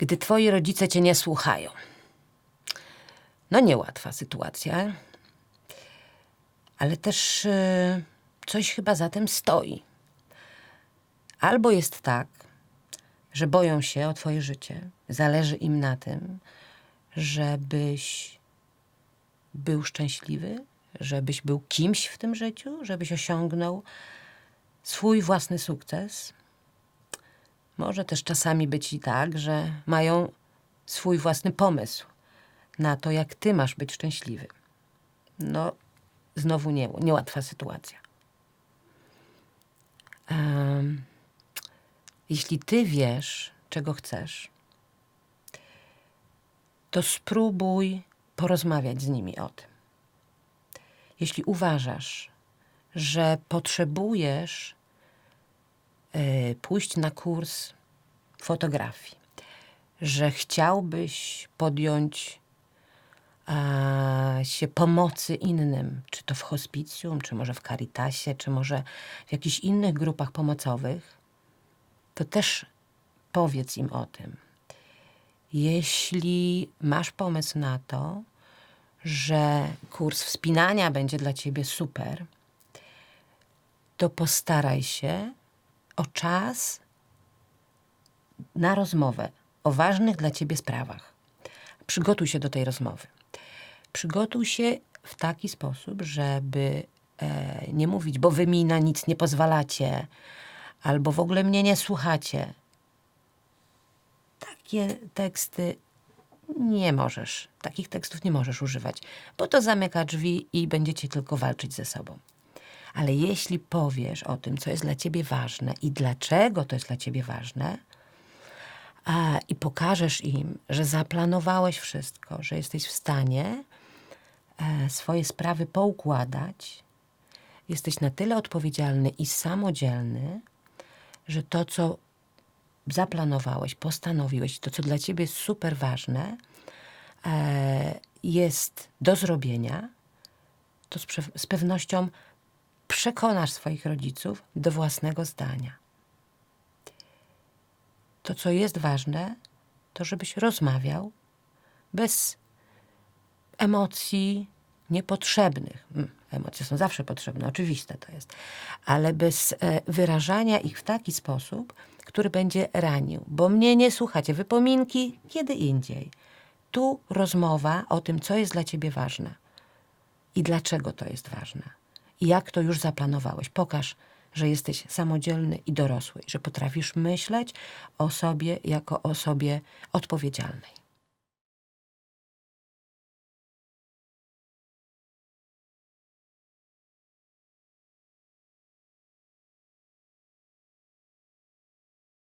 gdy twoi rodzice cię nie słuchają. No niełatwa sytuacja, ale też y, coś chyba za tym stoi. Albo jest tak, że boją się o twoje życie, zależy im na tym, żebyś był szczęśliwy, żebyś był kimś w tym życiu, żebyś osiągnął swój własny sukces. Może też czasami być i tak, że mają swój własny pomysł na to, jak ty masz być szczęśliwy. No, znowu nie, niełatwa sytuacja. Em, jeśli ty wiesz, czego chcesz, to spróbuj porozmawiać z nimi o tym. Jeśli uważasz, że potrzebujesz pójść na kurs fotografii, że chciałbyś podjąć się pomocy innym, czy to w hospicjum, czy może w Caritasie, czy może w jakichś innych grupach pomocowych, to też powiedz im o tym. Jeśli masz pomysł na to, że kurs wspinania będzie dla ciebie super, to postaraj się o czas na rozmowę o ważnych dla ciebie sprawach. Przygotuj się do tej rozmowy. Przygotuj się w taki sposób, żeby e, nie mówić, bo wy mi na nic nie pozwalacie, albo w ogóle mnie nie słuchacie. Takie teksty nie możesz, takich tekstów nie możesz używać, bo to zamyka drzwi i będziecie tylko walczyć ze sobą. Ale jeśli powiesz o tym, co jest dla ciebie ważne i dlaczego to jest dla ciebie ważne, a, i pokażesz im, że zaplanowałeś wszystko, że jesteś w stanie e, swoje sprawy poukładać, jesteś na tyle odpowiedzialny i samodzielny, że to, co zaplanowałeś, postanowiłeś, to, co dla ciebie jest super ważne, e, jest do zrobienia, to z, z pewnością przekonasz swoich rodziców do własnego zdania. To, co jest ważne, to żebyś rozmawiał bez emocji niepotrzebnych. Mm, Emocje są zawsze potrzebne, oczywiste to jest, ale bez e, wyrażania ich w taki sposób, który będzie ranił. Bo mnie nie słuchacie, wypominki kiedy indziej. Tu rozmowa o tym, co jest dla ciebie ważne i dlaczego to jest ważne. Jak to już zaplanowałeś. Pokaż, że jesteś samodzielny i dorosły, że potrafisz myśleć o sobie jako o osobie odpowiedzialnej.